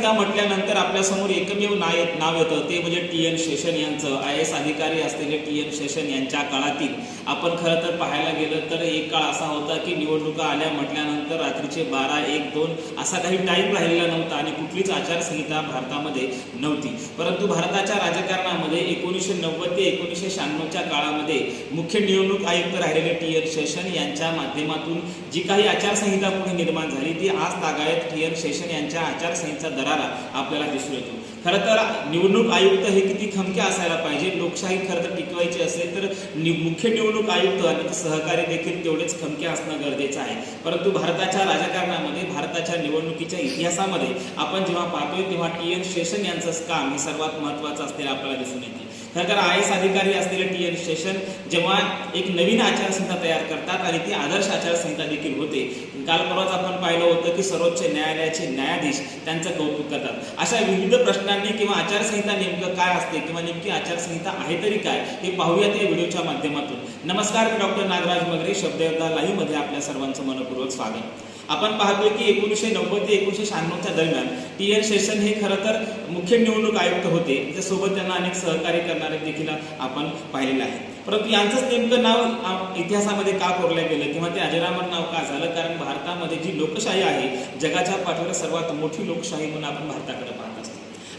संहिता म्हटल्यानंतर आपल्यासमोर एकमेव नाव नाव येतं. ते म्हणजे टी एन शेषन यांचं. आय एस अधिकारी असलेले टी एन शेषन यांच्या काळातील आपण खरं तर पाहायला गेलं तर एक काळ असा होता की निवडणुका आल्या म्हटल्यानंतर रात्रीचे बारा एक दोन असा काही टाईम राहिलेला नव्हता आणि कुठलीच आचारसंहिता भारतामध्ये नव्हती. परंतु भारताच्या राजकारणामध्ये एकोणीसशे नव्वद ते एकोणीसशे शहाण्णवच्या काळामध्ये मुख्य निवडणूक आयुक्त राहिलेले टी एन शेषन यांच्या माध्यमातून जी काही आचारसंहिता पुढे निर्माण झाली ती आज तागायत टी एन शेषन यांच्या आचारसंहितेचा दरारा आपल्याला दिसून येतो. खरं तर निवडणूक आयुक्त हे किती खमके असायला पाहिजे? लोकशाही खरं तर टिकवायची असेल तर मुख्य निवडणूक आयुक्त आणि सहकारी देखील तेवढेच खमके असणं गरजेचं आहे. परंतु भारताच्या राजकारणामध्ये भारताच्या निवडणुकीच्या इतिहासामध्ये आपण जेव्हा पाहतोय तेव्हा टी एन शेषन यांचं काम हे सर्वात महत्त्वाचं असलेलं आपल्याला दिसून येते. खरं तर आय एस अधिकारी असलेले टी एन स्टेशन जेव्हा एक नवीन आचारसंहिता तयार करतात आणि ती आदर्श आचारसंहिता देखील होते. काल परवाच आपण पाहिलं होतं की सर्वोच्च न्यायालयाचे न्यायाधीश त्यांचं कौतुक करतात. अशा विविध प्रश्नांनी किंवा आचारसंहिता नेमकं काय असते किंवा नेमकी आचारसंहिता आहे तरी काय हे पाहूयात या व्हिडिओच्या माध्यमातून. नमस्कार मी डॉक्टर नागराज मगरे शब्दयोद्धा लाईव्हमध्ये आपल्या सर्वांचं मनपूर्वक स्वागत. आपण पाहतोय की एकोणीसशे नव्वद ते एकोणीसशे शहाण्णवच्या दरम्यान टी एन शेषन हे खरं तर मुख्य निवडणूक आयुक्त होते. त्याच्यासोबत त्यांना अनेक सहकार्य करणारे देखील आपण पाहिलेलं आहे परंतु यांचंच नेमकं नाव इतिहासामध्ये का कोरलं गेलं किंवा ते अजरामर नाव का झालं? कारण भारतामध्ये जी लोकशाही आहे जगाच्या पाठीवर सर्वात मोठी लोकशाही म्हणून आपण भारताकडे पाहतो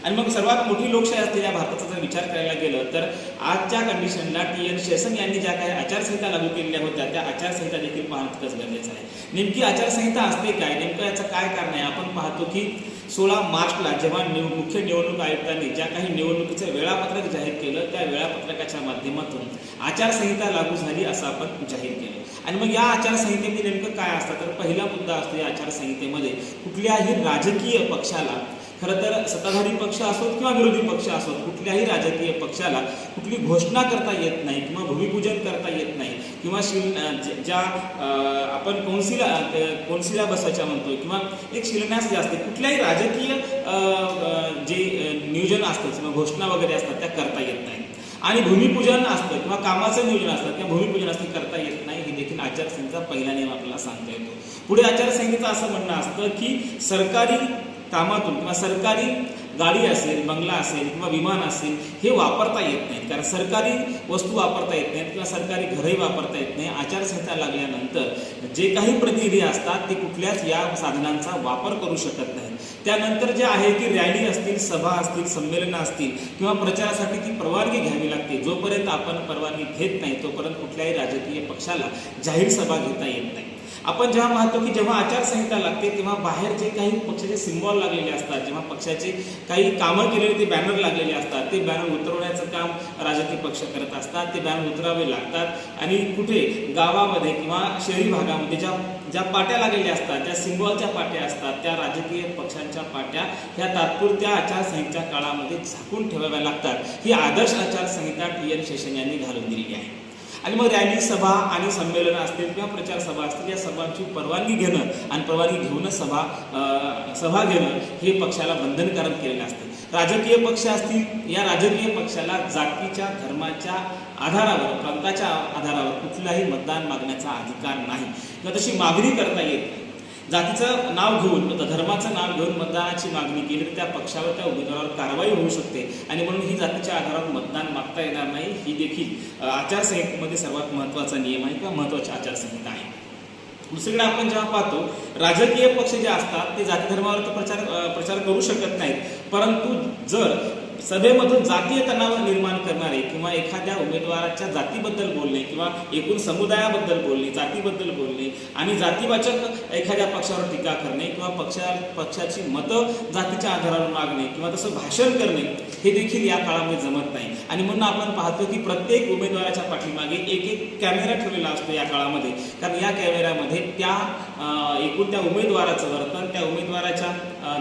आणि मग सर्वात मोठी लोकशाही असलेल्या भारताचा जर विचार करायला गेलं तर आजच्या कंडिशनला टी एन शेसन यांनी ज्या काही आचारसंहिता लागू केलेल्या होत्या त्या आचारसंहिता देखील पाहणं तितकंच गरजेचं आहे. नेमकी आचारसंहिता असते काय? नेमकं याचं काय कारण आहे? आपण पाहतो की सोळा मार्चला जेव्हा निव मुख्य निवडणूक आयुक्तांनी ज्या काही निवडणुकीचं वेळापत्रक जाहीर केलं त्या वेळापत्रकाच्या माध्यमातून आचारसंहिता लागू झाली असं आपण जाहीर केलं. आणि मग या आचारसंहितेमध्ये नेमकं काय असतं? तर पहिला मुद्दा असतो या आचारसंहितेमध्ये कुठल्याही राजकीय पक्षाला खरं तर सत्ताधारी पक्ष असोत किंवा विरोधी पक्ष असोत कुठल्याही राजकीय पक्षाला कुठली घोषणा करता येत नाही किंवा भूमिपूजन करता येत नाही किंवा शिल ज्या आपण कौन्सिला कौन्सिला बसायच्या म्हणतोय किंवा एक शिलान्यास जे असते कुठल्याही राजकीय जे नियोजन असतं किंवा घोषणा वगैरे असतात त्या करता येत नाही. आणि भूमिपूजन असतं किंवा कामाचं नियोजन असतं किंवा भूमिपूजन असतं करता येत नाही हे देखील आचारसंहितेचा पहिला नियम आपल्याला सांगता येतो. पुढे आचारसंहितेचं असं म्हणणं असतं की सरकारी कामातून किंवा सरकारी गाडी असेल बंगला असेल किंवा विमान असेल हे वापरता येत नाहीत. कारण सरकारी वस्तू वापरता येत नाहीत किंवा सरकारी घरही वापरता येत नाही. आचारसंहिता लागल्यानंतर जे काही प्रतिनिधी असतात ते कुठल्याच या साधनांचा वापर करू शकत नाहीत. त्यानंतर जे आहे की रॅली असतील सभा असतील संमेलनं असतील किंवा प्रचारासाठी ती परवानगी घ्यावी लागते. जोपर्यंत आपण परवानगी घेत नाही तोपर्यंत कुठल्याही राजकीय पक्षाला जाहीर सभा घेता येत नाही. आपण जेव्हा पाहतो की जेव्हा आचारसंहिता लागते तेव्हा बाहेर जे काही पक्षाचे सिम्बॉल लागलेले असतात जेव्हा पक्षाचे काही कामं केलेले ते बॅनर लागलेले असतात ते बॅनर उतरवण्याचं काम राजकीय पक्ष करत असतात ते बॅनर उतरावे लागतात. आणि कुठे? गावामध्ये किंवा शहरी भागामध्ये ज्या ज्या पाट्या लागलेल्या असतात ज्या सिम्बॉलच्या पाट्या असतात त्या राजकीय पक्षांच्या पाट्या ह्या तात्पुरत्या आचारसंहितेच्या काळामध्ये झाकून ठेवाव्या लागतात. ही आदर्श आचारसंहिता टी एन शेषन यांनी घालून दिलेली आहे. आणि मग रॅली सभा आणि संमेलनं असतील किंवा प्रचार सभा असतील या सभांची परवानगी घेणं आणि परवानगी घेऊनच सभा सभा घेणं हे पक्षाला बंधनकारक केलेलं असतं. राजकीय पक्ष असतील या राजकीय पक्षाला जातीच्या धर्माच्या आधारावर प्रांताच्या आधारावर कुठलाही मतदान मागण्याचा अधिकार नाही. किंवा तशी मागणी करता येत नाही जातीचं नाव घेऊन धर्माचं नाव घेऊन मतदानाची मागणी केली तर त्या पक्षावर त्या उमेदवारावर कारवाई होऊ शकते. आणि म्हणून ही जातीच्या आधारावर मतदान मागता येणार नाही. ही देखील आचारसंहितेमध्ये सर्वात महत्त्वाचा नियम आहे किंवा महत्त्वाची आचारसंहिता आहे. दुसरीकडे आपण जेव्हा पाहतो राजकीय पक्ष जे असतात ते जाती धर्मावर तर प्रचार प्रचार करू शकत नाहीत. परंतु जर सभेमधून जातीय तणाव निर्माण करणारे किंवा एखाद्या उमेदवाराच्या जातीबद्दल बोलणे किंवा एकूण समुदायाबद्दल बोलणे जातीबद्दल बोलणे आणि जातीवाचक एखाद्या पक्षावर टीका करणे किंवा पक्षा पक्षाची मतं जातीच्या आधारावर मागणे किंवा तसं भाषण करणे हे देखील या काळामध्ये जमत नाही. आणि म्हणून आपण पाहतो की प्रत्येक उमेदवाराच्या पाठीमागे एक एक कॅमेरा ठेवलेला असतो या काळामध्ये. कारण या कॅमेऱ्यामध्ये त्या एकूण त्या उमेदवाराचं वर्तन त्या उमेदवाराच्या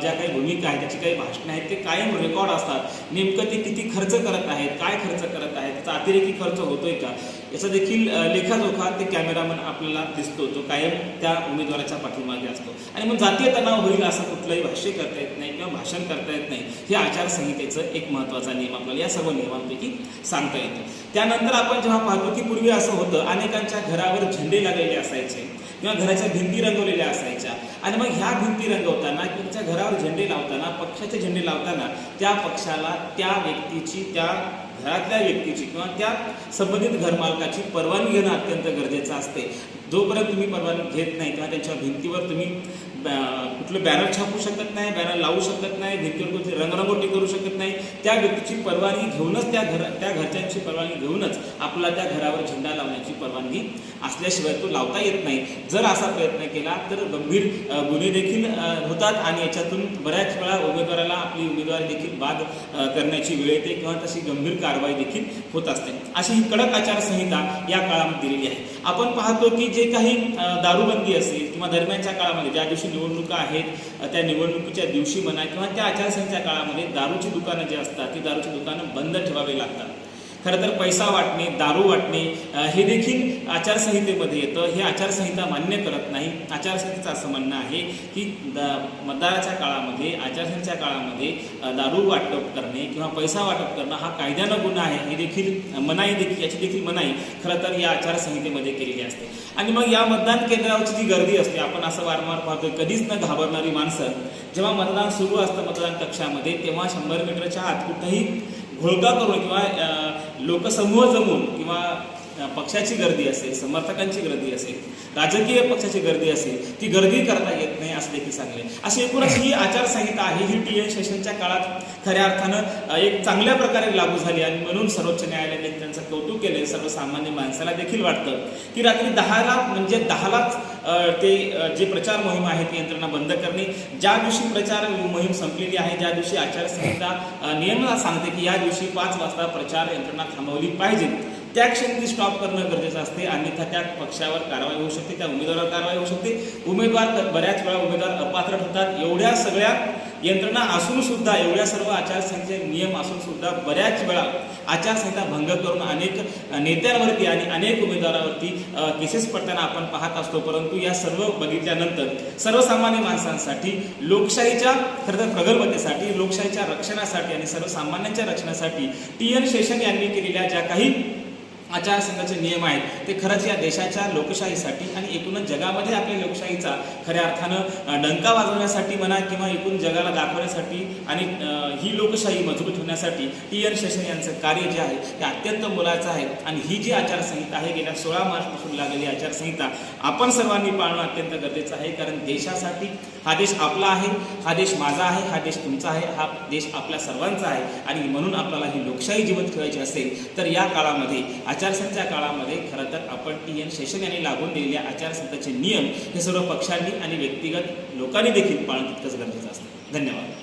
ज्या काही भूमिका आहेत त्याची काही भाषणं आहेत ते कायम रेकॉर्ड असतात. नेमकं ते किती खर्च करत आहेत काय खर्च करत आहेत त्याचा अतिरेकी खर्च होतोय का? याचा देखील लेखाजोखा ते कॅमेरामन आपल्याला दिसतो तो कायम त्या उमेदवाराच्या पाठीमागे असतो. आणि मग जातीय तणाव होईल असं कुठलंही भाष्य करता येत नाही किंवा भाषण करता येत नाही हे आचारसंहितेचं एक महत्त्वाचा नियम आपल्याला या सर्व नियमांपैकी सांगता येतं. त्यानंतर आपण जेव्हा पाहतो की पूर्वी असं होतं अनेकांच्या घरावर झेंडे लागलेले असायचे. किंवा घराच्या भिंती रंगवलेल्या असायच्या. आणि मग ह्या भिंती रंगवताना किंवा घरावर झेंडे लावताना पक्षाचे झेंडे लावताना त्या पक्षाला त्या व्यक्तीची त्या घरातल्या व्यक्तीची किंवा त्या संबंधित घरमालकाची परवानगी घेणं अत्यंत गरजेचं असते. जोपर्यंत तुम्ही परवानगी घेत नाही किंवा त्यांच्या भिंतीवर तुम्ही कुठलं बॅनर छापू शकत नाही बॅनर लावू शकत नाही भिंतीवर कुठली रंगरंगोटी करू शकत नाही. त्या व्यक्तीची परवानगी घेऊनच त्या घर त्या घरच्यांची परवानगी घेऊनच आपल्याला त्या घरावर झेंडा लावण्याची परवानगी असल्याशिवाय तो लावता येत नाही. जर असा प्रयत्न केला तर गंभीर गुन्हे देखील होतात आणि याच्यातून बऱ्याच वेळा उमेदवाराला आपली उमेदवारी देखील बाद करण्याची वेळ येते किंवा तशी गंभीर कारवाई देखील होत असते. अशी ही कडक आचारसंहिता या काळामध्ये दिलेली आहे. आपण पाहतो की जे काही दारूबंदी असेल किंवा दरम्यानच्या काळामध्ये ज्या दिवशी निवडणुका आहेत त्या निवडणुकीच्या दिवशी म्हणा किंवा त्या आचारसंहिता काळामध्ये दारूची दुकानं जी असतात ती दारूची दुकानं बंद ठेवावी लागतात. खरं तर पैसा वाटणे दारू वाटणे हे देखील आचारसंहितेमध्ये येतं. हे आचारसंहिता मान्य करत नाही. आचारसंहितेचं असं म्हणणं आहे की द मतदाराच्या काळामध्ये आचारसंहितेच्या काळामध्ये दारू वाटप करणे किंवा पैसा वाटप करणं हा कायद्यानं गुन्हा आहे. हे देखील मनाई देखील याची देखील मनाई खरं तर या आचारसंहितेमध्ये केलेली असते. आणि मग या मतदान केंद्रावरची जी गर्दी असते आपण असं वारंवार पाहतो कधीच न घाबरणारी माणसं जेव्हा मतदान सुरू असतं मतदान कक्षामध्ये तेव्हा शंभर मीटरच्या आत कुठंही घोळका करून किंवा लोकसमूह जमून किंवा पक्षाची गर्दी असेल समर्थकांची गर्दी असेल राजकीय पक्षाची गर्दी असेल ती गर्दी करता येत नाही असं देखील सांगले. अशी एकूणच ही आचारसंहिता आहे ही टी एन सेशनच्या काळात खऱ्या अर्थानं एक चांगल्या प्रकारे लागू झाली आणि म्हणून सर्वोच्च न्यायालयाने त्यांचं कौतुक केले. सर्वसामान्य माणसाला देखील वाटतं की रात्री दहाला म्हणजे दहालाच ते जे प्रचार मोहीम आहे ती यंत्रणा बंद करणे. ज्या दिवशी प्रचार मोहीम संपलेली आहे ज्या दिवशी आचारसंहिता नियमला नियम सांगते की या दिवशी पाच वाजता प्रचार यंत्रणा थांबवली पाहिजे. त्या क्षणी ती स्टॉप करणं गरजेचं असते. अन्यथा त्या पक्षावर कारवाई होऊ शकते त्या उमेदवारावर कारवाई होऊ शकते. उमेदवार बऱ्याच वेळा उमेदवार अपात्र ठरतात. एवढ्या सगळ्या यंत्रणा असून सुद्धा एवढ्या सर्व आचारसंहितेचे नियम असून सुद्धा बऱ्याच वेळा आचारसंहिता भंग करून अनेक नेत्यांवरती आणि अनेक उमेदवारावरती केसेस पडताना आपण पाहत असतो. परंतु या सर्व बघितल्यानंतर सर्वसामान्य माणसांसाठी लोकशाहीच्या खरं तर प्रगल्भतेसाठी लोकशाहीच्या रक्षणासाठी आणि सर्वसामान्यांच्या रक्षणासाठी टी एन शेषन यांनी केलेल्या ज्या काही आचारसंहिताचे नियम आहेत ते खरंच या देशाच्या लोकशाहीसाठी आणि एकूणच जगामध्ये आपल्या लोकशाहीचा खऱ्या अर्थानं डंका वाजवण्यासाठी म्हणा किंवा एकूण जगाला दाखवण्यासाठी आणि ही लोकशाही मजबूत होण्यासाठी टी एन शेषन यांचं कार्य जे आहे ते अत्यंत मोलाचं आहे. आणि ही जी आचारसंहिता आहे गेल्या सोळा मार्चपासून लागलेली आचारसंहिता आपण सर्वांनी पाळणं अत्यंत गरजेचं आहे. कारण देशासाठी हा देश आपला आहे हा देश माझा आहे हा देश तुमचा आहे हा देश आपल्या सर्वांचा आहे. आणि म्हणून आपल्याला ही लोकशाही जिवंत ठेवायची असेल तर या काळामध्ये आचारसंहितेच्या काळामध्ये खरं तर आपण टी एन शेषन यांनी लागून दिलेल्या आचारसंहिताचे नियम हे सर्व पक्षांनी आणि व्यक्तिगत लोकांनी देखील पाळणं तितकंच गरजेचं असतं. धन्यवाद.